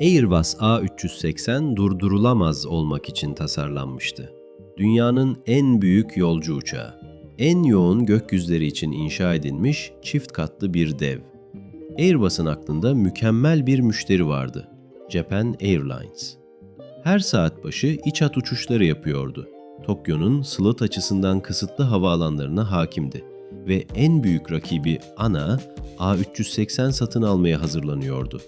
Airbus A380 durdurulamaz olmak için tasarlanmıştı. Dünyanın en büyük yolcu uçağı. En yoğun gökyüzleri için inşa edilmiş çift katlı bir dev. Airbus'un aklında mükemmel bir müşteri vardı. Japan Airlines. Her saat başı iç hat uçuşları yapıyordu. Tokyo'nun slot açısından kısıtlı havaalanlarına hakimdi ve en büyük rakibi ANA A380 satın almaya hazırlanıyordu.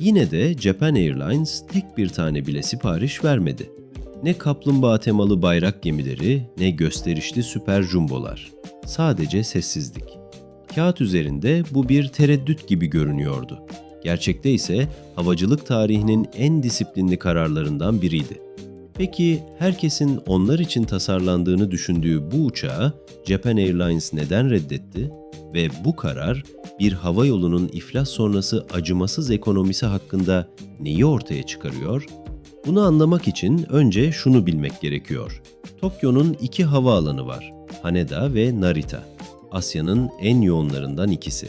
Yine de Japan Airlines tek bir tane bile sipariş vermedi. Ne kaplumbağa temalı bayrak gemileri ne gösterişli süper jumbolar. Sadece sessizlik. Kağıt üzerinde bu bir tereddüt gibi görünüyordu. Gerçekte ise havacılık tarihinin en disiplinli kararlarından biriydi. Peki herkesin onlar için tasarlandığını düşündüğü bu uçağı Japan Airlines neden reddetti? Ve bu karar bir hava yolunun iflas sonrası acımasız ekonomisi hakkında neyi ortaya çıkarıyor? Bunu anlamak için önce şunu bilmek gerekiyor. Tokyo'nun iki havaalanı var. Haneda ve Narita. Asya'nın en yoğunlarından ikisi.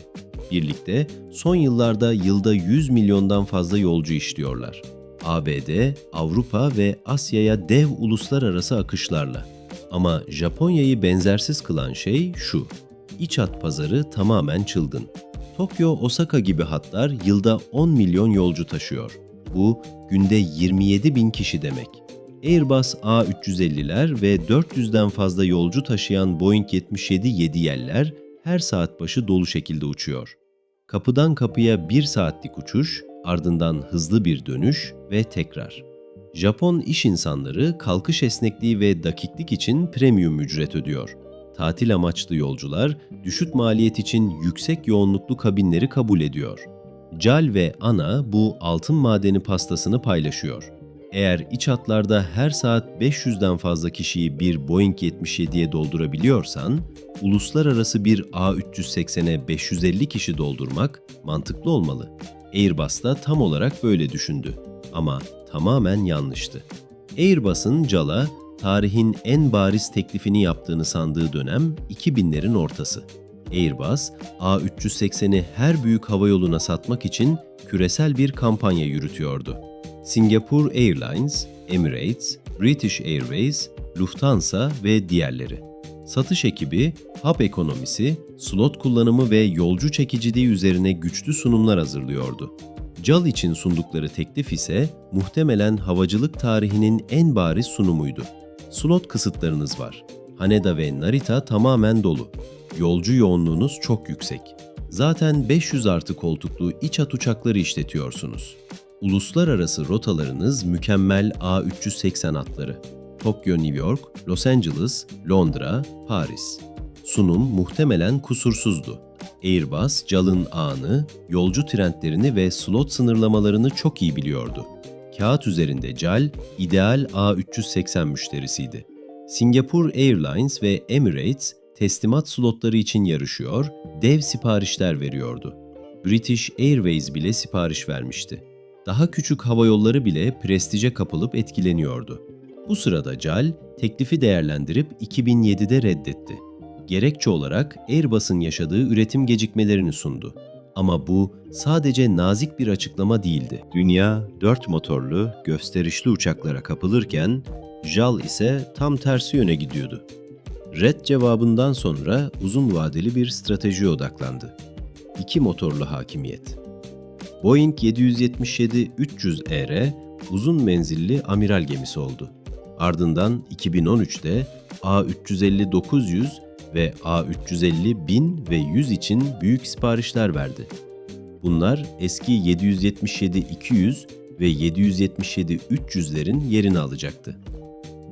Birlikte son yıllarda yılda 100 milyondan fazla yolcu işliyorlar. ABD, Avrupa ve Asya'ya dev uluslararası akışlarla. Ama Japonya'yı benzersiz kılan şey şu. İç hat pazarı tamamen çılgın. Tokyo, Osaka gibi hatlar yılda 10 milyon yolcu taşıyor. Bu günde 27 bin kişi demek. Airbus A350'ler ve 400'den fazla yolcu taşıyan Boeing 77 yeller her saat başı dolu şekilde uçuyor. Kapıdan kapıya 1 saatlik uçuş, ardından hızlı bir dönüş ve tekrar. Japon iş insanları kalkış esnekliği ve dakiklik için premium ücret ödüyor. Tatil amaçlı yolcular düşük maliyet için yüksek yoğunluklu kabinleri kabul ediyor. JAL ve ANA bu altın madeni pastasını paylaşıyor. Eğer iç hatlarda her saat 500'den fazla kişiyi bir Boeing 77'ye doldurabiliyorsan, uluslararası bir A380'e 550 kişi doldurmak mantıklı olmalı. Airbus da tam olarak böyle düşündü. Ama tamamen yanlıştı. Airbus'un JAL'a tarihin en bariz teklifini yaptığını sandığı dönem 2000'lerin ortası. Airbus, A380'i her büyük havayoluna satmak için küresel bir kampanya yürütüyordu. Singapore Airlines, Emirates, British Airways, Lufthansa ve diğerleri. Satış ekibi, hap ekonomisi, slot kullanımı ve yolcu çekiciliği üzerine güçlü sunumlar hazırlıyordu. JAL için sundukları teklif ise muhtemelen havacılık tarihinin en bariz sunumuydu. Slot kısıtlarınız var. Haneda ve Narita tamamen dolu. Yolcu yoğunluğunuz çok yüksek. Zaten 500 artı koltuklu iç hat uçakları işletiyorsunuz. Uluslararası rotalarınız mükemmel A380 hatları. Tokyo, New York, Los Angeles, Londra, Paris. Sunum muhtemelen kusursuzdu. Airbus, JAL'ın ağını, yolcu trendlerini ve slot sınırlamalarını çok iyi biliyordu. Kağıt üzerinde JAL, ideal A380 müşterisiydi. Singapore Airlines ve Emirates teslimat slotları için yarışıyor, dev siparişler veriyordu. British Airways bile sipariş vermişti. Daha küçük havayolları bile prestije kapılıp etkileniyordu. Bu sırada JAL teklifi değerlendirip 2007'de reddetti. Gerekçe olarak Airbus'un yaşadığı üretim gecikmelerini sundu. Ama bu sadece nazik bir açıklama değildi. Dünya dört motorlu, gösterişli uçaklara kapılırken JAL ise tam tersi yöne gidiyordu. Red cevabından sonra uzun vadeli bir stratejiye odaklandı. İki motorlu hakimiyet. Boeing 777-300ER uzun menzilli amiral gemisi oldu. Ardından 2013'te A350-900 ve A350-1000 ve 100 için büyük siparişler verdi. Bunlar eski 777-200 ve 777-300'lerin yerini alacaktı.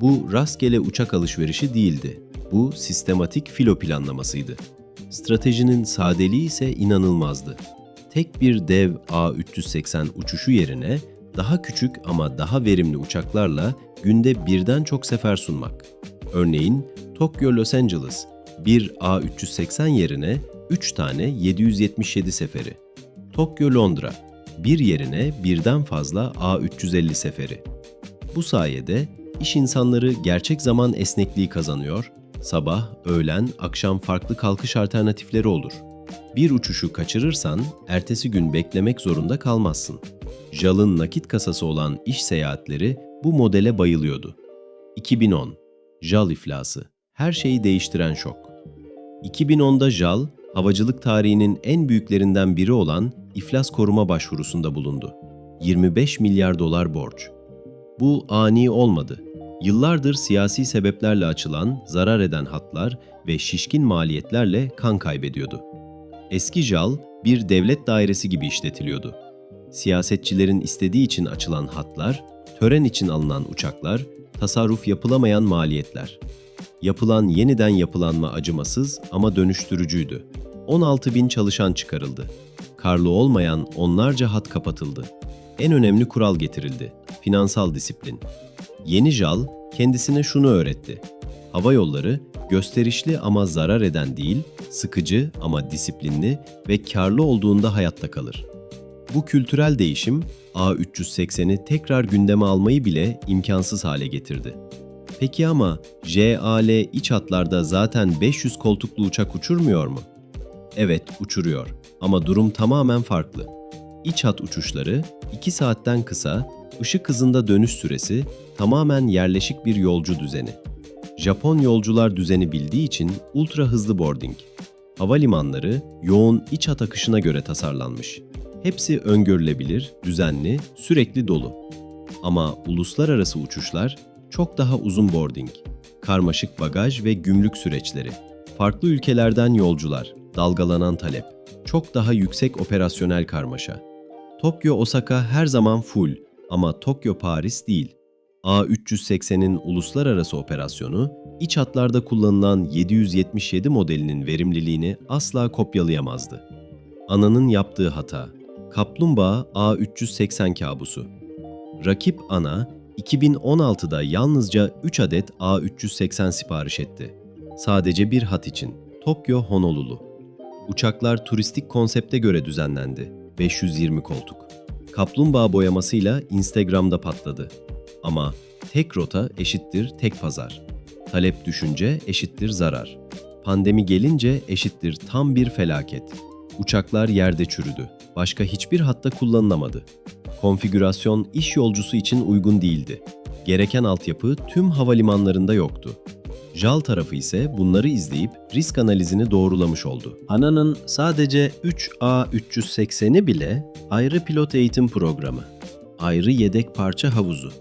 Bu rastgele uçak alışverişi değildi. Bu sistematik filo planlamasıydı. Stratejinin sadeliği ise inanılmazdı. Tek bir dev A380 uçuşu yerine daha küçük ama daha verimli uçaklarla günde birden çok sefer sunmak. Örneğin Tokyo Los Angeles bir A380 yerine 3 tane 777 seferi. Tokyo Londra bir yerine birden fazla A350 seferi. Bu sayede iş insanları gerçek zaman esnekliği kazanıyor, sabah, öğlen, akşam farklı kalkış alternatifleri olur. Bir uçuşu kaçırırsan ertesi gün beklemek zorunda kalmazsın. JAL'ın nakit kasası olan iş seyahatleri bu modele bayılıyordu. 2010 JAL iflası. Her şeyi değiştiren şok. 2010'da JAL, havacılık tarihinin en büyüklerinden biri olan iflas koruma başvurusunda bulundu. 25 milyar dolar borç. Bu ani olmadı. Yıllardır siyasi sebeplerle açılan, zarar eden hatlar ve şişkin maliyetlerle kan kaybediyordu. Eski JAL bir devlet dairesi gibi işletiliyordu. Siyasetçilerin istediği için açılan hatlar, tören için alınan uçaklar, tasarruf yapılamayan maliyetler. Yapılan yeniden yapılanma acımasız ama dönüştürücüydü. 16 bin çalışan çıkarıldı. Karlı olmayan onlarca hat kapatıldı. En önemli kural getirildi. Finansal disiplin. Yeni JAL kendisine şunu öğretti. Hava yolları gösterişli ama zarar eden değil, sıkıcı ama disiplinli ve karlı olduğunda hayatta kalır. Bu kültürel değişim A380'i tekrar gündeme almayı bile imkansız hale getirdi. Peki ama JAL iç hatlarda zaten 500 koltuklu uçak uçurmuyor mu? Evet, uçuruyor ama durum tamamen farklı. İç hat uçuşları 2 saatten kısa, ışık hızında dönüş süresi tamamen yerleşik bir yolcu düzeni. Japon yolcular düzeni bildiği için ultra hızlı boarding. Havalimanları yoğun iç hat akışına göre tasarlanmış. Hepsi öngörülebilir, düzenli, sürekli dolu. Ama uluslararası uçuşlar çok daha uzun boarding, karmaşık bagaj ve gümrük süreçleri, farklı ülkelerden yolcular, dalgalanan talep, çok daha yüksek operasyonel karmaşa. Tokyo Osaka her zaman full ama Tokyo Paris değil. A380'in uluslararası operasyonu, iç hatlarda kullanılan 777 modelinin verimliliğini asla kopyalayamazdı. Ana'nın yaptığı hata, Kaplumbağa A380 kabusu. Rakip Ana, 2016'da yalnızca 3 adet A380 sipariş etti. Sadece bir hat için, Tokyo Honolulu. Uçaklar turistik konsepte göre düzenlendi. 520 koltuk. Kaplumbağa boyamasıyla Instagram'da patladı. Ama tek rota eşittir tek pazar. Talep düşünce eşittir zarar. Pandemi gelince eşittir tam bir felaket. Uçaklar yerde çürüdü. Başka hiçbir hatta kullanılamadı. Konfigürasyon iş yolcusu için uygun değildi. Gereken altyapı tüm havalimanlarında yoktu. JAL tarafı ise bunları izleyip risk analizini doğrulamış oldu. ANA'nın sadece 3A380'i bile ayrı pilot eğitim programı, ayrı yedek parça havuzu,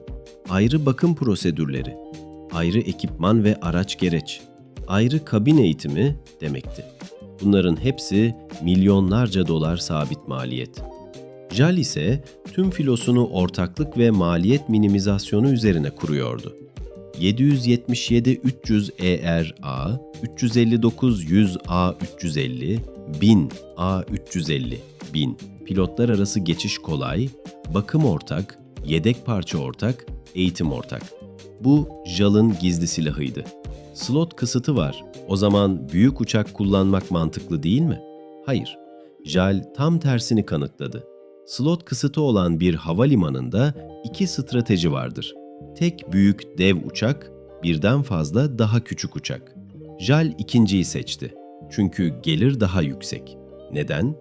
ayrı bakım prosedürleri, ayrı ekipman ve araç gereç, ayrı kabin eğitimi demekti. Bunların hepsi milyonlarca dolar sabit maliyet. JAL ise tüm filosunu ortaklık ve maliyet minimizasyonu üzerine kuruyordu. 777 300 ERA, 359 100 A350, 1000 A350, 1000 pilotlar arası geçiş kolay, bakım ortak, yedek parça ortak, eğitim ortak. Bu JAL'ın gizli silahıydı. Slot kısıtı var. O zaman büyük uçak kullanmak mantıklı değil mi? Hayır. JAL tam tersini kanıtladı. Slot kısıtı olan bir havalimanında iki strateji vardır. Tek büyük dev uçak, birden fazla daha küçük uçak. JAL ikinciyi seçti. Çünkü gelir daha yüksek. Neden?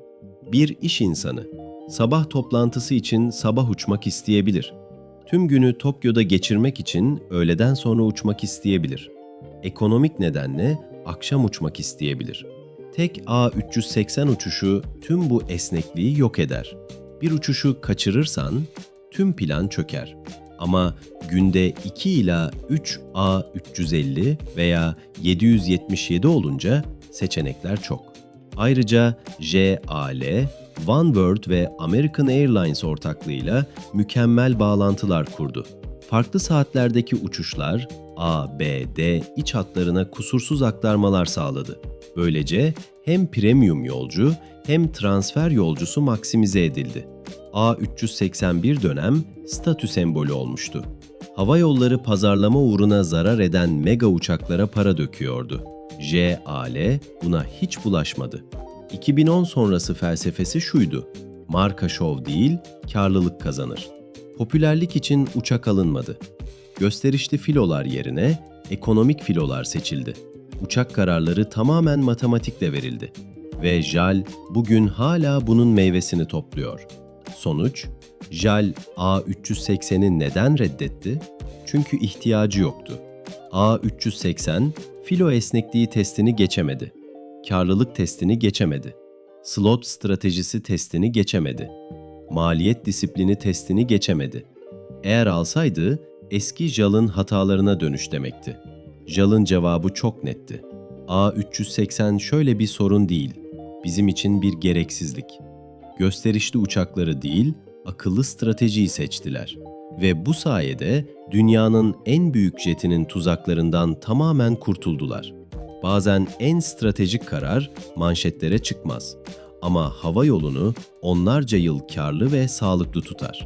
Bir iş insanı. Sabah toplantısı için sabah uçmak isteyebilir. Tüm günü Tokyo'da geçirmek için öğleden sonra uçmak isteyebilir. Ekonomik nedenle akşam uçmak isteyebilir. Tek A380 uçuşu tüm bu esnekliği yok eder. Bir uçuşu kaçırırsan tüm plan çöker. Ama günde 2 ila 3 A350 veya 777 olunca seçenekler çok. Ayrıca JAL, OneWorld ve American Airlines ortaklığıyla mükemmel bağlantılar kurdu. Farklı saatlerdeki uçuşlar A, B, D iç hatlarına kusursuz aktarmalar sağladı. Böylece hem premium yolcu hem transfer yolcusu maksimize edildi. A381 dönem statü sembolü olmuştu. Hava yolları pazarlama uğruna zarar eden mega uçaklara para döküyordu. JAL buna hiç bulaşmadı. 2010 sonrası felsefesi şuydu. Marka şov değil, karlılık kazanır. Popülerlik için uçak alınmadı. Gösterişli filolar yerine ekonomik filolar seçildi. Uçak kararları tamamen matematikle verildi. Ve JAL bugün hala bunun meyvesini topluyor. Sonuç, JAL A380'i neden reddetti? Çünkü ihtiyacı yoktu. A380, filo esnekliği testini geçemedi. Karlılık testini geçemedi. Slot stratejisi testini geçemedi. Maliyet disiplini testini geçemedi. Eğer alsaydı eski JAL'ın hatalarına dönüş demekti. JAL'ın cevabı çok netti. A380 şöyle bir sorun değil. Bizim için bir gereksizlik. Gösterişli uçakları değil, akıllı stratejiyi seçtiler. Ve bu sayede dünyanın en büyük jetinin tuzaklarından tamamen kurtuldular. Bazen en stratejik karar manşetlere çıkmaz. Ama hava yolunu onlarca yıl karlı ve sağlıklı tutar.